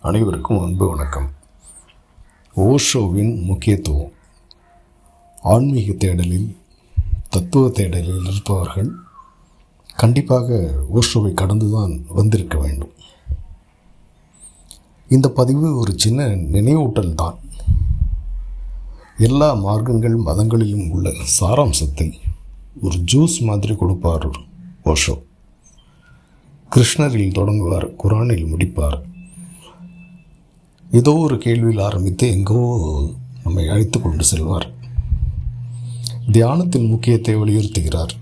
அனைவருக்கும் அன்பு வணக்கம். ஓஷோவின் முக்கியத்துவம். ஆன்மீக தேடலில் தத்துவ தேடலில் இருப்பவர்கள் கண்டிப்பாக ஓஷோவை கடந்துதான் வந்திருக்க வேண்டும். இந்த பதிவு ஒரு சின்ன நினைவூட்டல் தான். எல்லா மார்க்கங்கள் மதங்களிலும் உள்ள சாராம்சத்தை ஒரு ஜூஸ் மாதிரி கொடுப்பார் ஓஷோ. கிருஷ்ணரில் தொடங்குவார் குரானில் முடிப்பார். ஏதோ ஒரு கேள்வியில் ஆரம்பித்து எங்கோ நம்மை அழைத்து கொண்டு செல்வார். தியானத்தின் முக்கியத்தை வலியுறுத்துகிறார்.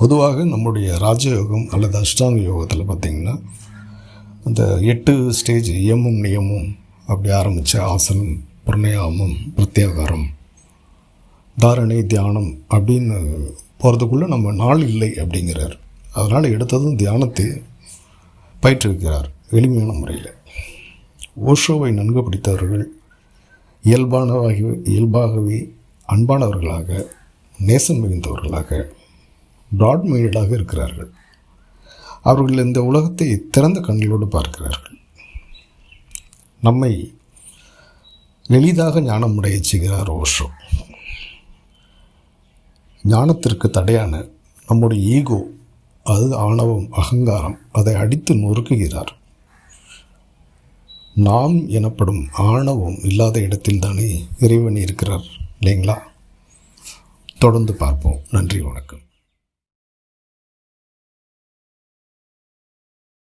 பொதுவாக நம்முடைய ராஜயோகம் அல்லது அஷ்டாங்க யோகத்தில் பார்த்திங்கன்னா அந்த எட்டு ஸ்டேஜ் இயமும் நியமும் அப்படி ஆரம்பித்த ஆசனம் பிரணயாமம் பிரத்யாகாரம் தாரணை தியானம் அப்படின்னு போகிறதுக்குள்ளே நம்ம நாள் இல்லை அப்படிங்கிறார். அதனால் எடுத்ததும் தியானத்தை பயிற்றுவிக்கிறார் எளிமையான முறையில். ஓஷோவை நன்கு பிடித்தவர்கள் இயல்பானவாகி இயல்பாகவே அன்பானவர்களாக நேசம் மிகுந்தவர்களாக பிராட் மைண்டடாக இருக்கிறார்கள். அவர்கள் இந்த உலகத்தை திறந்த கண்களோடு பார்க்கிறார்கள். நம்மை எளிதாக ஞானம் அடைய செய்கிறார் ஓஷோ. ஞானத்திற்கு தடையான நம்முடைய ஈகோ அது ஆணவம் அகங்காரம் அதை அடித்து நொறுக்குகிறார். நாம் எனப்படும் ஆணவம் இல்லாத இடத்தில்தானே இறைவன் இருக்கிறார் இல்லைங்களா? தொடர்ந்து பார்ப்போம். நன்றி வணக்கம்.